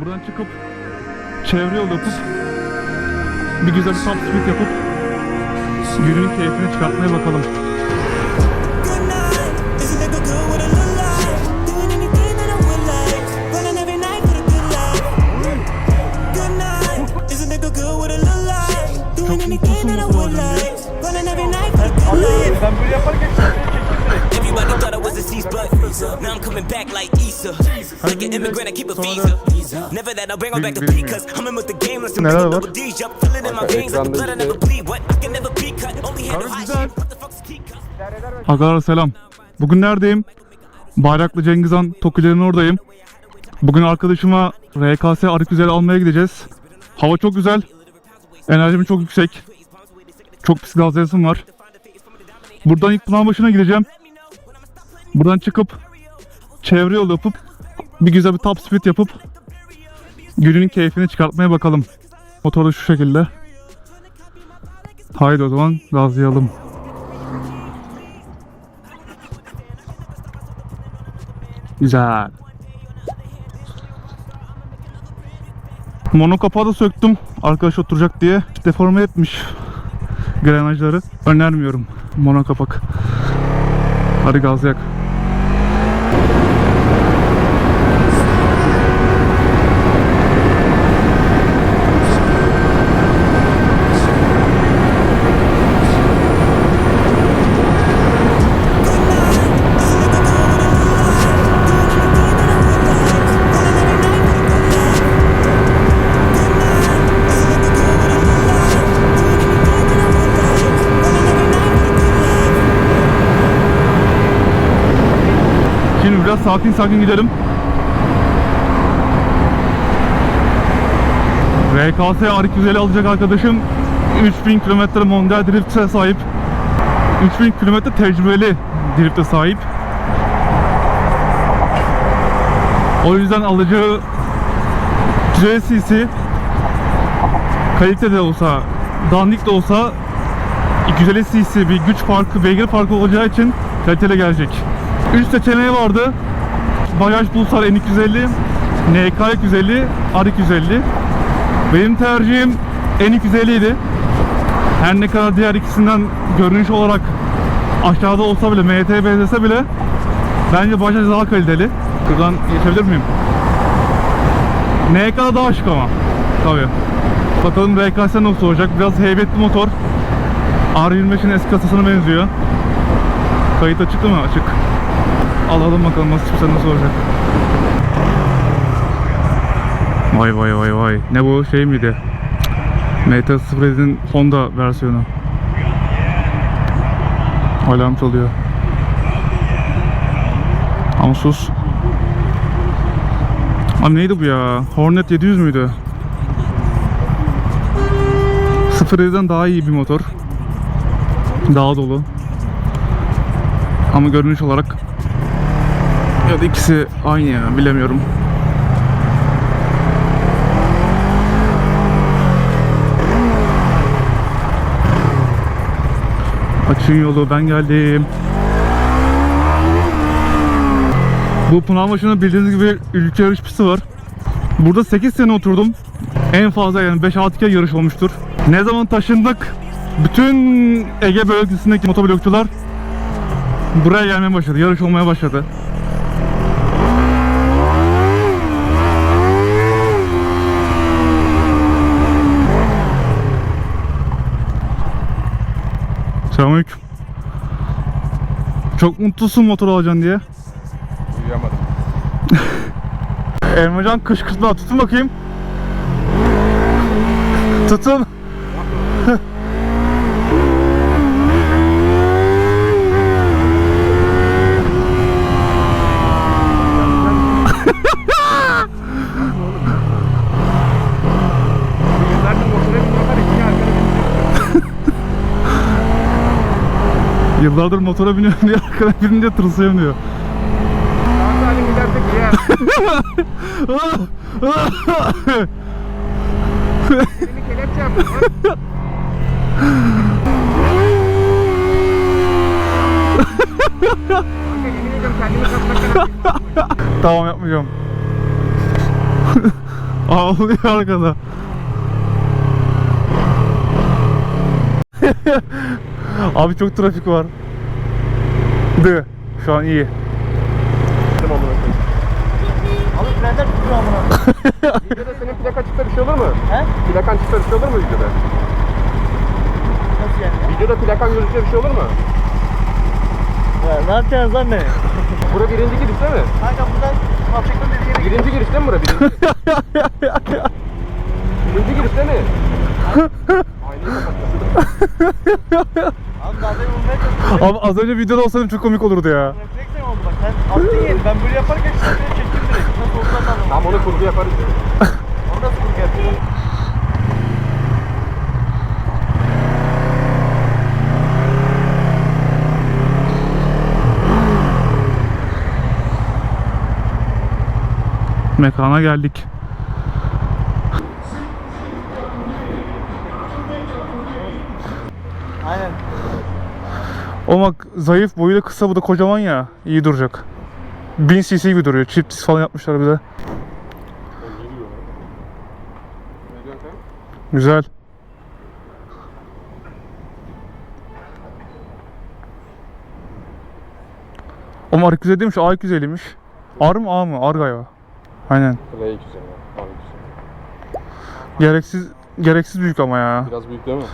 Buradan çıkıp çevre yol yapıp bir güzel bir top speed yapıp günün keyfini çıkartmaya bakalım. Good night. Isn't it good what it look like? Doing anything that I would like. Running every night for the good life. Good night. Isn't it good what it look like? Doing anything that I would like. Running every night for the good life. Ben böyle yaparken Everybody thought I was deceased, but now I'm coming back like Easter. Like an immigrant, I keep a visa. Never that I'll bring her back to beat, cause I'm in with the game, let's var? double D's, yup. Feel it in my veins, like the blood I never bleed. What? I can never be cut, only handle hot shit. What the fuck's a key cut? Arkadaşlar selam. Bugün neredeyim? Bayraklı Cengizhan Tokilerin oradayım. Bugün arkadaşıma RKS Arık Güzel almaya gideceğiz. Hava çok güzel. Enerjim çok yüksek. Çok pis gaz var. Buradan ilk plan başına gideceğim. Buradan çıkıp çevre yol yapıp bir güzel bir top speed yapıp günün keyfini çıkartmaya bakalım. Motor şu şekilde. Haydi o zaman gazlayalım. Güzel. Mono kapağı da söktüm. Arkadaş oturacak diye. Deforme etmiş grenajları. Önermiyorum mono kapak. Hadi gazlayak. Sakin sakin gidelim. Arik Güzel'i alacak arkadaşım 3000 kilometre Mondial Drift'e sahip 3000 kilometre tecrübeli drift'e sahip O yüzden alacağı güzel CC kalite de olsa dandik de olsa güzel CC bir güç farkı, beygir farkı olacağı için kaliteli gelecek. Üç seçeneği vardı. Bajaj Pulsar N250, NK 250, R250. Benim tercihim N250 idi. Her ne kadar diğer ikisinden görünüş olarak aşağıda olsa bile, MT benzese bile bence Bajaj daha kaliteli. Şuradan geçebilir miyim? NK daha şık ama. Tabii. Bakalım RKS nasıl olacak. Biraz heybetli motor. R25'in eski kasasına benziyor. Kayıt açık mı? Açık. Alalım bakalım nasıl çıksa nasıl olacak. Vay vay vay vay. Ne bu şey miydi? MT-07'in Honda versiyonu. Alarm çalıyor. Ama sus. Abi neydi bu ya? Hornet 700 müydü? 07'den daha iyi bir motor. Daha dolu. Ama görünüş olarak ya da ikisi aynı ya bilemiyorum. Açın yolu ben geldim. Bu Pınarbaşı'nda bildiğiniz gibi ülke yarış pisti var. Burada 8 sene oturdum. En fazla yani 5-6 kere yarış olmuştur. Ne zaman taşındık bütün Ege bölgesindeki motoblokçular buraya gelmeye başladı. Yarış olmaya başladı. Selamünaleyküm. Çok mutlusun motor alacaksın diye. Uyuyamadım. Elmacan kışkırtma tutun bakayım. Tutun. Yıllardır motora biniyorlar iki arkada Yıllardır motora biniyorum diye arkada binince tırsıyorum diyor. Hani gidersek ya. Seni kelepçe yaptım ya. Kanka yemin ediyorum kendimi kapatmaktan tamam yapmayacağım. Ağlıyor arkada. Abi çok trafik var. De. Şu an iyi. Abi frenler tutuyor amına. Videoda senin plaka çıksa bir şey olur mu? He? Plakan çıksa bir şey olur mu videoda? Nasıl yani? Videoda plakan gözükse bir şey olur mu? Ya, ne yapacaksınız lan beni? Bura birinci giriş değil mi? Kanka buradan Mafşek'ten dediği yere gidiyor. Birinci giriş değil mi bura? Birinci. birinci giriş değil mi? Kapatacağım. Abi daha demin vurmaya çalışıyorum. Abi az önce videoda olsaydım çok komik olurdu ya. Refleksen oldu bak. Sen attın yeri. Ben böyle yaparken işte seni çektim direkt. Nasıl oldular da Tamam onu kurgu yaparız. Onu da sıkıntı yapıyor. Mekana geldik. O bak zayıf boyuyla kısa bu da kocaman ya. iyi duracak. 1000 cc gibi duruyor. Çift falan yapmışlar bir de. Güzel. Ama R250 değilmiş, A250'ymiş. R mı A mı? R galiba. Aynen. Play güzel. Tamam güzel. Gereksiz gereksiz büyük ama ya. Biraz büyük değil mi?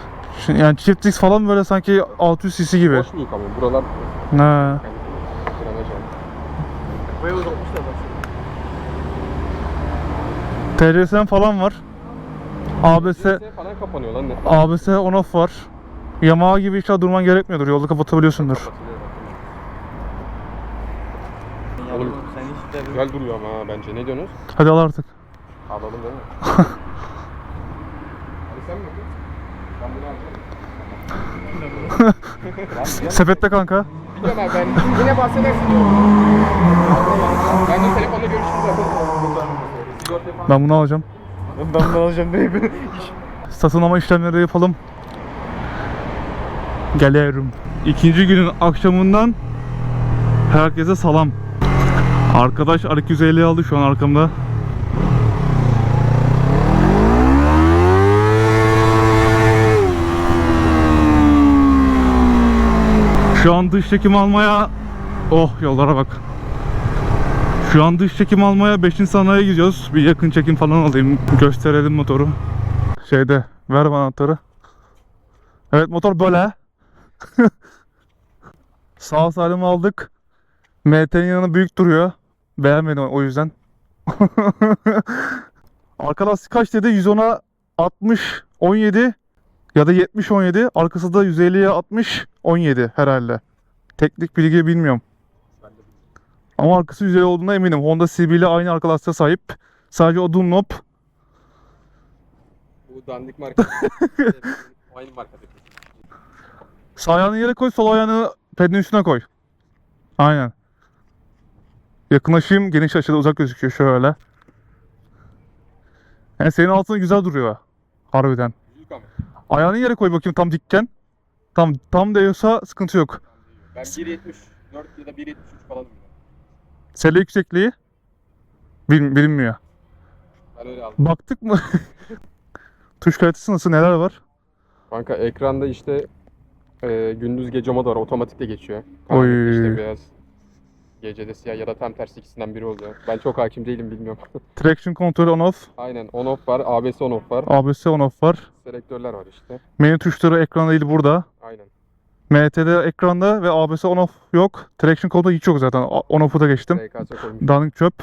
Şimdi yani çift disk falan böyle sanki 600 cc gibi. Boş büyük ama buralar Ne? TRSM falan var. ABS falan kapanıyor lan ne? ABS on off var. Yamaha gibi inşallah durman gerekmiyordur. Yolda kapatabiliyorsundur. Oğlum Güzel duruyor ama ha bence. Ne diyorsunuz? Hadi al artık. Alalım değil mi? Hadi sen mi? Sepette kanka. Biliyorum abi ben yine bahsedersin diyorum. Ben de telefonla görüşürüz zaten. Ben bunu alacağım. Ben bunu alacağım direkt. Satın alma işlemleri yapalım. Geliyorum. İkinci günün akşamından herkese salam. Arkadaş R250 aldı şu an arkamda. Şu an dış çekim almaya Oh yollara bak. Şu an dış çekim almaya 5. sanayiye gidiyoruz. Bir yakın çekim falan alayım. Gösterelim motoru. Şeyde ver bana anahtarı. Evet motor böyle. Sağ salim aldık. MT'nin yanı büyük duruyor. Beğenmedim o yüzden. Arka lastik kaç dedi? 110'a 60 17 ya da 70 17. Arkası da 150'ye 60 17 herhalde. Teknik bilgi bilmiyorum. Ama arkası 150 olduğuna eminim. Honda CB ile aynı arka lastiğe sahip. Sadece o Dunlop Bu dandik marka. Aynı marka. Sağ ayağını yere koy, sol ayağını pedin üstüne koy. Aynen. Yakınlaşayım, geniş açıda uzak gözüküyor şöyle. Yani senin altında güzel duruyor. Harbiden. Ayağını yere koy bakayım tam dikken. Tam tam değiyorsa sıkıntı yok. Ben 1.74 ya da 1.73 falan diyorum. Sele yüksekliği bil- bilinmiyor. Ben öyle aldım. Baktık mı? Tuş kalitesi nasıl? Neler var? Kanka ekranda işte e, gündüz gece modu var. Otomatik de geçiyor. Oy. İşte beyaz. Gecede siyah ya da tam tersi ikisinden biri oluyor. Ben çok hakim değilim bilmiyorum. Traction control on off, Aynen on off var, ABS on off var. ABS on off var. Selektörler var işte. Menü tuşları ekranda değil burada. Aynen. MT'de ekranda ve ABS on off yok. Traction control hiç yok zaten. On off'u da geçtim. RKS koymuş. Dank çöp.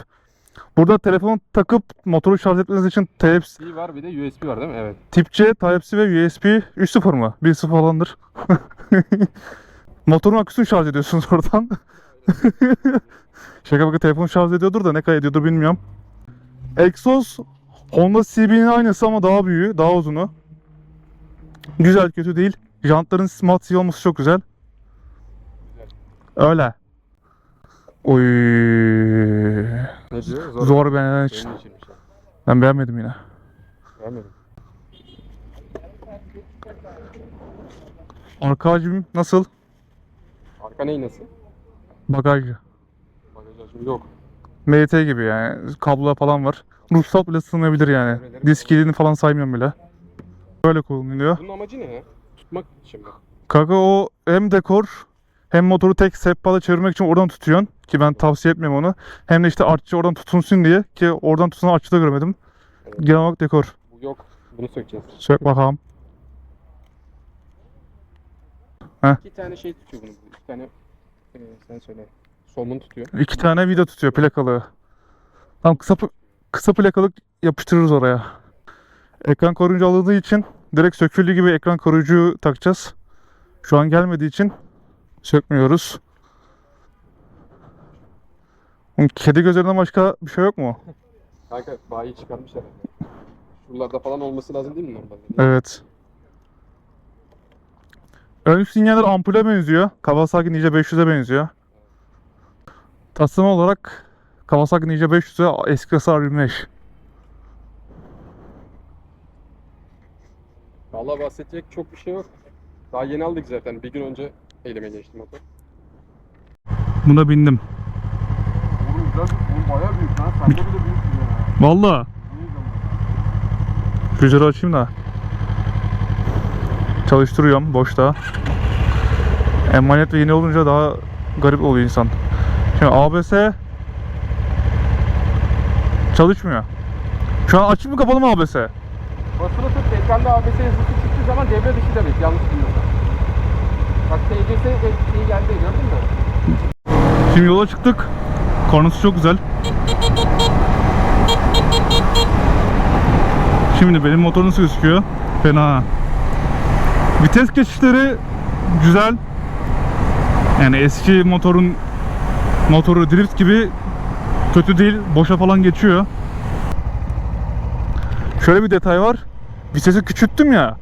Burada telefonu takıp motoru şarj etmeniz için Type USB var bir de USB var değil mi? Evet. Tip C, Type-C ve USB 3.0 mı? 1.0 falandır. Motorun aküsünü şarj ediyorsunuz oradan. Şaka baka telefon şarj ediyordur da ne kadar ediyordur bilmiyorum. Exos Honda CB'nin aynısı ama daha büyüğü, daha uzunu. Güzel, kötü değil. Jantların smart olması çok güzel. Öyle. Oy. Ne diyor? Zor. Zor beğenen için. Ya. Ben beğenmedim yine. Beğenmedim. Arka hacim nasıl? Arka neyi nasıl? Bagaj. Bagaj hacmi yok. MT gibi yani. Kablo falan var. ruhsat bile sığmayabilir yani. Disk kilidini falan saymıyorum bile. Böyle kullanılıyor. Bunun amacı ne ya? Tutmak için mi? Kanka o hem dekor hem motoru tek sehpada çevirmek için oradan tutuyorsun. Ki ben tavsiye etmiyorum onu. Hem de işte artçı oradan tutunsun diye. Ki oradan tutunan artçı da görmedim. Genel olarak dekor. Bu yok. Bunu sökeceğiz. Sök bakalım. İki tane şey tutuyor bunu. İki tane e, sen söyle. Solmun tutuyor. İki tane vida tutuyor plakalı. Tam kısa kısa plakalık yapıştırırız oraya. Ekran koruyucu alındığı için direkt söküldüğü gibi ekran koruyucu takacağız. Şu an gelmediği için sökmüyoruz. Kedi gözlerinden başka bir şey yok mu? Kanka bayi çıkarmış herhalde. Şuralarda falan olması lazım değil mi normalde? Evet. Ön sinyaller ampule benziyor. Kawasaki Ninja 500'e benziyor. Tasarım olarak Kawasaki Ninja 500'e eski hasar 25. Vallahi bahsedecek çok bir şey yok. Daha yeni aldık zaten. Bir gün önce elime geçti motor. Buna bindim. Oğlum güzel. Oğlum bayağı büyük lan. Sende bile büyük ya. Valla. Rüzgarı açayım da. Çalıştırıyorum boşta. Emanet ve yeni olunca daha garip oluyor insan. Şimdi ABS çalışmıyor. Şu an açık mı kapalı mı ABS? Basılı tut. Ekranda ABS yazısı çıktığı zaman devre dışı demek. Yanlış bilmiyorsam. Bak TCS de şeyi geldi gördün mü? Şimdi yola çıktık. Kornası çok güzel. Şimdi benim motor nasıl gözüküyor? Fena. Vites geçişleri güzel. Yani eski motorun motoru drift gibi kötü değil. Boşa falan geçiyor. Şöyle bir detay var. Vitesi küçülttüm ya.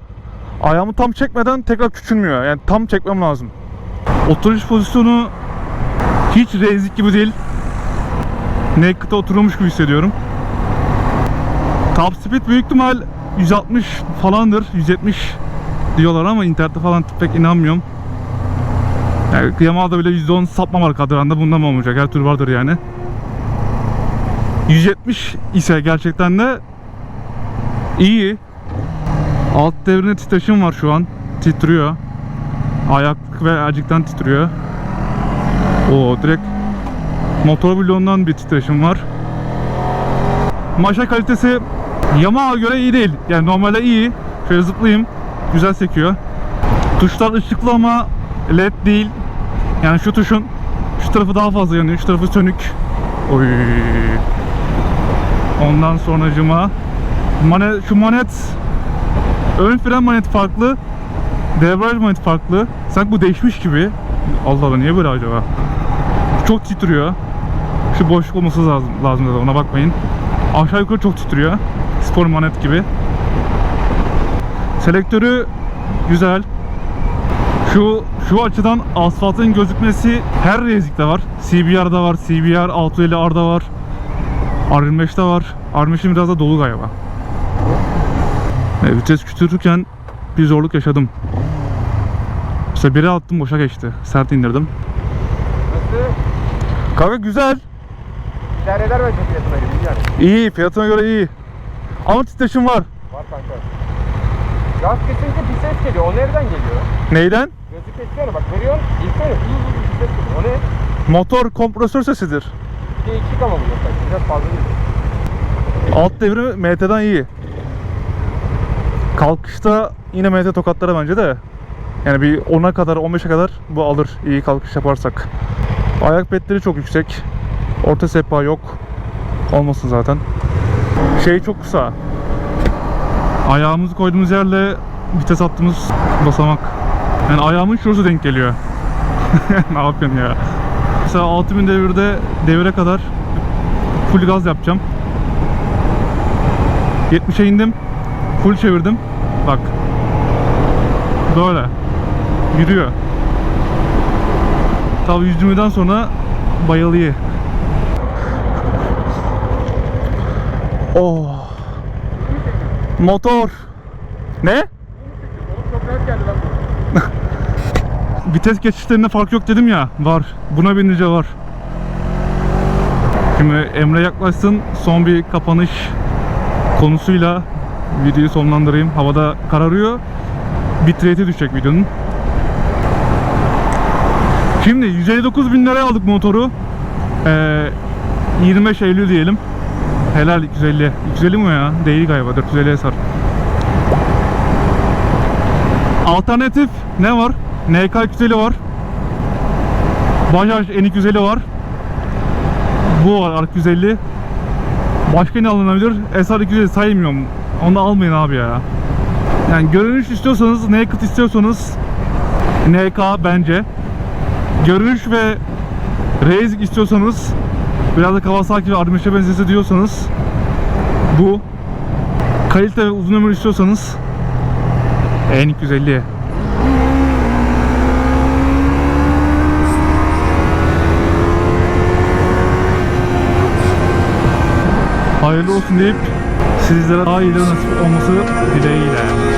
Ayağımı tam çekmeden tekrar küçülmüyor. Yani tam çekmem lazım. Oturuş pozisyonu hiç rezik gibi değil. Naked'a oturmuş gibi hissediyorum. Top speed büyük ihtimal 160 falandır. 170 diyorlar ama internette falan pek inanmıyorum. Yani Yamaha'da bile %10 sapma var kadranda. Bundan mı olmayacak? Her tür vardır yani. 170 ise gerçekten de iyi. Alt devrinde titreşim var şu an. Titriyor. Ayak ve acıktan titriyor. O direkt motor bloğundan bir titreşim var. Maşa kalitesi Yamaha göre iyi değil. Yani normalde iyi. Şöyle zıplayayım. Güzel sekiyor. Tuşlar ışıklı ama led değil. Yani şu tuşun şu tarafı daha fazla yanıyor. Şu tarafı sönük. Oy. Ondan sonracıma manet, şu manet ön fren manet farklı. Debriyaj manet farklı. Sanki bu değişmiş gibi. Allah Allah niye böyle acaba? Çok titriyor. Şu boşluk olması lazım, lazım ona bakmayın. Aşağı yukarı çok titriyor. Spor manet gibi. Selektörü güzel. Şu şu açıdan asfaltın gözükmesi her rezikte var. CBR'da var, CBR 650R'da var. R25'te var. R25'in biraz da dolu galiba. E, vites küçültürken bir zorluk yaşadım. İşte biri attım boşa geçti. Sert indirdim. Nasıl? Kanka güzel. İdare eder bence fiyatına göre. iyi fiyatına göre iyi. Ama titreşim var. Var kanka. Gaz kesince bir ses geliyor. O nereden geliyor? Neyden? Gözü kesiyor bak veriyorsun. İlk öyle bir ses geliyor. O ne? Motor kompresör sesidir. Bir de iki ama bu zaten. Biraz fazla geliyor. Alt devri MT'den iyi. Kalkışta yine MT tokatları bence de. Yani bir 10'a kadar 15'e kadar bu alır iyi kalkış yaparsak. Ayak petleri çok yüksek. Orta sehpa yok. Olmasın zaten. Şey çok kısa. Ayağımızı koyduğumuz yerle vites attığımız basamak. Yani ayağımın şurası denk geliyor. ne yapıyorsun ya? Mesela 6000 devirde devire kadar full gaz yapacağım. 70'e indim. Full çevirdim. Bak. Böyle. Yürüyor. Tabii 120'den sonra bayılıyor. Oh. Motor. Ne? Vites geçişlerinde fark yok dedim ya. Var. Buna binince var. Şimdi Emre yaklaşsın. Son bir kapanış konusuyla videoyu sonlandırayım. Havada kararıyor. Bitrate'i düşecek videonun. Şimdi 159 bin liraya aldık motoru. Ee, 25 Eylül diyelim. Helal 250. 250 mi ya? Değil galiba 450 sar. Alternatif ne var? NK 250 var. Bajaj N250 var. Bu var R250. Başka ne alınabilir? SR250 saymıyorum. Onu almayın abi ya. Yani görünüş istiyorsanız, naked istiyorsanız NK bence. Görünüş ve Race istiyorsanız biraz da Kawasaki ve R5'e benzese diyorsanız bu. Kalite ve uzun ömür istiyorsanız N250. Hayırlı olsun deyip sizlere daha iyileri nasip olması dileğiyle.